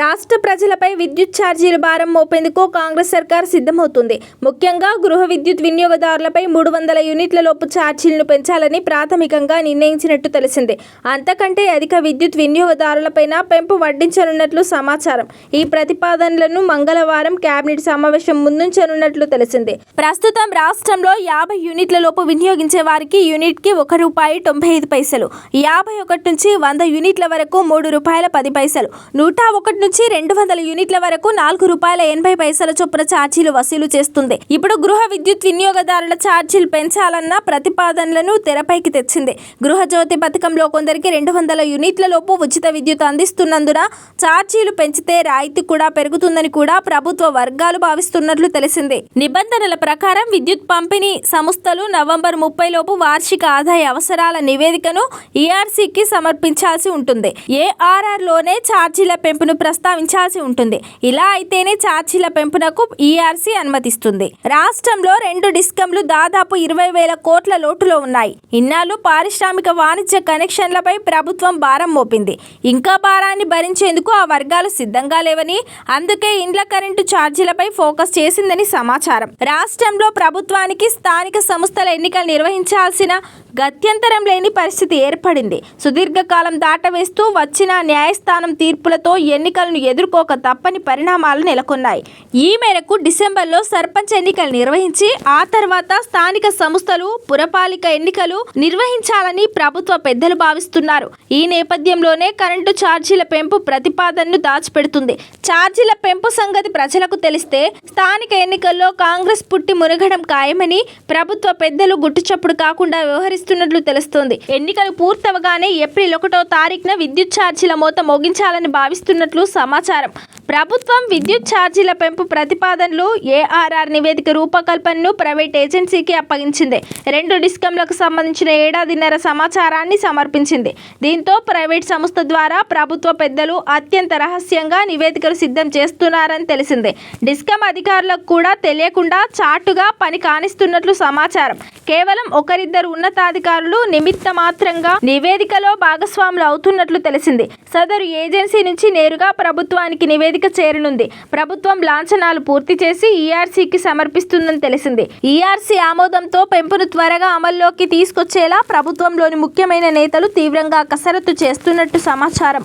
రాష్ట్ర ప్రజలపై విద్యుత్ ఛార్జీల భారం మోపేందుకు కాంగ్రెస్ సర్కార్ సిద్ధమవుతుంది. ముఖ్యంగా గృహ విద్యుత్ వినియోగదారులపై మూడు వందల యూనిట్ల లోపు ఛార్జీలను పెంచాలని ప్రాథమికంగా నిర్ణయించినట్టు తెలిసింది. అంతకంటే అధిక విద్యుత్ వినియోగదారులపైన పెంపు వడ్డించనున్నట్లు సమాచారం. ఈ ప్రతిపాదనలను మంగళవారం కేబినెట్ సమావేశం ముందుంచనున్నట్లు తెలిసింది. ప్రస్తుతం రాష్ట్రంలో యాభై యూనిట్ల లోపు వినియోగించే వారికి యూనిట్కి ఒక రూపాయి తొంభై ఐదు పైసలు యాభై ఒకటి నుంచి వంద యూనిట్ల వరకు మూడు రూపాయల పది పైసలు నూట ఒకటి నుంచి రెండు వందల యూనిట్ల వరకు నాలుగు రూపాయల ఎనభై పైసల చొప్పున ఛార్జీలు వసూలు చేస్తుంది. ఇప్పుడు గృహ విద్యుత్ వినియోగదారుల ఛార్జీలు పెంచాలన్న ప్రతిపాదనలను తెరపైకి తెచ్చింది. గృహజ్యోతి పథకంలో కొందరికి రెండు వందల యూనిట్ల లోపు ఉచిత విద్యుత్ అందిస్తున్నందున ఛార్జీలు పెంచితే రాయితీ కూడా పెరుగుతుందని కూడా ప్రభుత్వ వర్గాలు భావిస్తున్నట్లు తెలిసింది. నిబంధనల ప్రకారం విద్యుత్ పంపిణీ సంస్థలు నవంబర్ ముప్పై లోపు వార్షిక ఆదాయ అవసరాల నివేదికను ఈఆర్సీకి సమర్పించాల్సి ఉంటుంది. ఏఆర్ఆర్లోనే ఛార్జీల పెంపును ప్రస్తావించాల్సి ఉంటుంది. ఇలా అయితేనే ఛార్జీల పెంపునకు ఈఆర్సీ అనుమతిస్తుంది. రాష్ట్రంలో రెండు డిస్కంలు దాదాపు ఇరవై వేల కోట్ల లోటులో ఉన్నాయి. ఇన్నాళ్ళు పారిశ్రామిక వాణిజ్య కనెక్షన్లపై ప్రభుత్వం భారం మోపింది. ఇంకా భారాన్ని భరించేందుకు ఆ వర్గాలు సిద్ధంగా లేవని అందుకే ఇండ్ల కరెంటు ఛార్జీలపై ఫోకస్ చేసిందని సమాచారం. రాష్ట్రంలో ప్రభుత్వానికి స్థానిక సంస్థల ఎన్నికలు నిర్వహించాల్సిన గత్యంతరం లేని పరిస్థితి ఏర్పడింది. సుదీర్ఘకాలం దాటవేస్తూ వచ్చిన న్యాయస్థానం తీర్పులతో ఎన్నిక ఎన్నికలను ఎదుర్కోక తప్పని పరిణామాలు నెలకొన్నాయి. ఈ మేరకు డిసెంబర్లో సర్పంచ్ ఎన్నికలు నిర్వహించి ఆ తర్వాత స్థానిక సంస్థలు పురపాలిక ఎన్నికలు నిర్వహించాలని ప్రభుత్వ పెద్దలు భావిస్తున్నారు. ఈ నేపథ్యంలోనే కరెంటు ఛార్జీల పెంపు ప్రతిపాదనను దాచిపెడుతుంది. ఛార్జీల పెంపు సంగతి ప్రజలకు తెలిస్తే స్థానిక ఎన్నికల్లో కాంగ్రెస్ పుట్టి మురగడం ఖాయమని ప్రభుత్వ పెద్దలు గుట్టుచప్పుడు కాకుండా వ్యవహరిస్తున్నట్లు తెలుస్తోంది. ఎన్నికలు పూర్తవగానే ఏప్రిల్ ఒకటో తారీఖున విద్యుత్ ఛార్జీల మోత మోగించాలని భావిస్తున్నట్లు సమాచారం. ప్రభుత్వం విద్యుత్ ఛార్జీల పెంపు ప్రతిపాదనలు ఏఆర్ఆర్ నివేదిక రూపకల్పనను ప్రైవేట్ ఏజెన్సీకి అప్పగించింది. రెండు డిస్కంలకు సంబంధించిన ఏడాదిన్నర సమాచారాన్ని సమర్పించింది. దీంతో ప్రైవేట్ సంస్థ ద్వారా ప్రభుత్వ పెద్దలు అత్యంత రహస్యంగా నివేదికలు సిద్ధం చేస్తున్నారని తెలిసింది. డిస్కం అధికారులకు కూడా తెలియకుండా చాటుగా పని కానిస్తున్నట్లు సమాచారం. కేవలం ఒకరిద్దరు ఉన్నతాధికారులు నిమిత్త మాత్రంగా నివేదికలో భాగస్వాములు అవుతున్నట్లు తెలిసింది. సదరు ఏజెన్సీ నుంచి నేరుగా ప్రభుత్వానికి నివేదిక చేరనుంది. ప్రభుత్వం లాంఛనాలు పూర్తి చేసి ఈఆర్సీకి సమర్పిస్తుందని తెలిసింది. ఈఆర్సీ ఆమోదంతో పెంపును త్వరగా అమల్లోకి తీసుకొచ్చేలా ప్రభుత్వంలోని ముఖ్యమైన నేతలు తీవ్రంగా కసరత్తు చేస్తున్నట్టు సమాచారం.